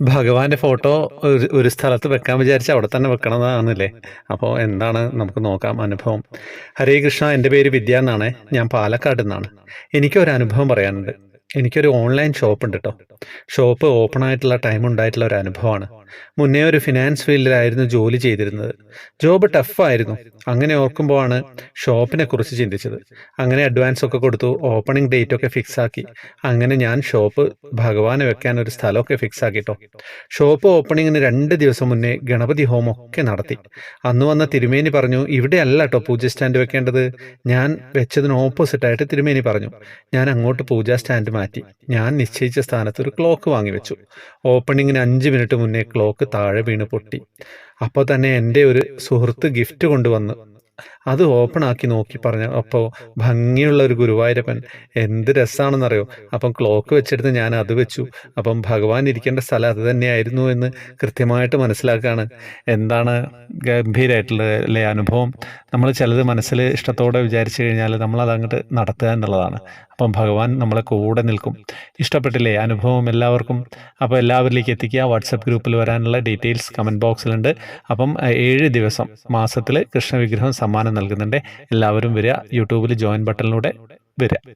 ഭഗവാന്റെ ഫോട്ടോ ഒരു സ്ഥലത്ത് വെക്കാൻ വിചാരിച്ച അവിടെ തന്നെ വെക്കണമെന്നാണല്ലേ അപ്പോൾ എന്താണ് നമുക്ക് നോക്കാം അനുഭവം. ഹരേ കൃഷ്ണ എന്റെ പേര് വിദ്യ എന്നാണ്. ഞാൻ പാലക്കാട് നിന്നാണ്. എനിക്കൊരു അനുഭവം പറയാനുണ്ട്. എനിക്കൊരു ഓൺലൈൻ ഷോപ്പ് ഉണ്ട് കേട്ടോ. ഷോപ്പ് ഓപ്പൺ ആയിട്ടുള്ള ടൈം ഉണ്ടായിട്ടുള്ള ഒരു അനുഭവമാണ്. മുന്നേ ഒരു ഫിനാൻസ് ഫീൽഡിലായിരുന്നു ജോലി ചെയ്തിരുന്നത്. ജോബ് ടഫായിരുന്നു അങ്ങനെ ഓർക്കുമ്പോഴാണ് ഷോപ്പിനെ കുറിച്ച് ചിന്തിച്ചത്. അങ്ങനെ അഡ്വാൻസ് ഒക്കെ കൊടുത്തു ഓപ്പണിംഗ് ഡേറ്റ് ഒക്കെ ഫിക്സ് ആക്കി. അങ്ങനെ ഞാൻ ഷോപ്പ് ഭഗവാനെ വെക്കാൻ ഒരു സ്ഥലമൊക്കെ ഫിക്സ് ആക്കിട്ടോ. ഷോപ്പ് ഓപ്പണിങ്ങിന് രണ്ട് ദിവസം മുന്നേ ഗണപതി ഹോമം ഒക്കെ നടത്തി. അന്ന് വന്ന തിരുമേനി പറഞ്ഞു ഇവിടെ അല്ല കേട്ടോ പൂജ സ്റ്റാൻഡ് വെക്കേണ്ടത്. ഞാൻ വെച്ചതിന് ഓപ്പോസിറ്റായിട്ട് തിരുമേനി പറഞ്ഞു ഞാൻ അങ്ങോട്ട് പൂജാ സ്റ്റാൻഡ് മാറ്റി. ഞാൻ നിശ്ചയിച്ച സ്ഥാനത്ത് ഒരു ക്ലോക്ക് വാങ്ങി വെച്ചു. ഓപ്പണിങ്ങിന് അഞ്ച് മിനിറ്റ് മുന്നേ ക്ലോക്ക് താഴെ വീണ് പൊട്ടി. അപ്പോൾ തന്നെ എന്റെ ഒരു സുഹൃത്ത് ഗിഫ്റ്റ് കൊണ്ടുവന്നു അത് ഓപ്പൺ ആക്കി നോക്കി പറഞ്ഞു അപ്പോൾ ഭംഗിയുള്ള ഒരു ഗുരുവായൂരപ്പൻ എന്ത് രസമാണെന്നറിയോ അപ്പം ക്ലോക്ക് വെച്ചെടുത്ത് ഞാൻ അത് വെച്ചു. അപ്പം ഭഗവാൻ ഇരിക്കേണ്ട സ്ഥലം അത് തന്നെയായിരുന്നു എന്ന് കൃത്യമായിട്ട് മനസ്സിലാക്കുകയാണ് എന്താണ് ഗംഭീരമായിട്ടുള്ള അല്ലേ അനുഭവം? നമ്മൾ ചിലത് മനസ്സിൽ ഇഷ്ടത്തോടെ വിചാരിച്ചു കഴിഞ്ഞാൽ നമ്മളത് അങ്ങോട്ട് നടത്തുക എന്നുള്ളതാണ്. അപ്പം ഭഗവാൻ നമ്മളെ കൂടെ നിൽക്കും. ഇഷ്ടപ്പെട്ടില്ലേ? അനുഭവം എല്ലാവർക്കും. അപ്പോൾ എല്ലാവരിലേക്ക് എത്തിക്കുക. വാട്സപ്പ് ഗ്രൂപ്പിൽ വരാനുള്ള ഡീറ്റെയിൽസ് കമന്റ് ബോക്സിലുണ്ട്. അപ്പം ഏഴ് ദിവസം മാസത്തിൽ കൃഷ്ണവിഗ്രഹം സമ്മാനം നൽകുന്നുണ്ട്. എല്ലാവരും വരിക. യൂട്യൂബിൽ ജോയിൻ ബട്ടണിലൂടെ വരിക.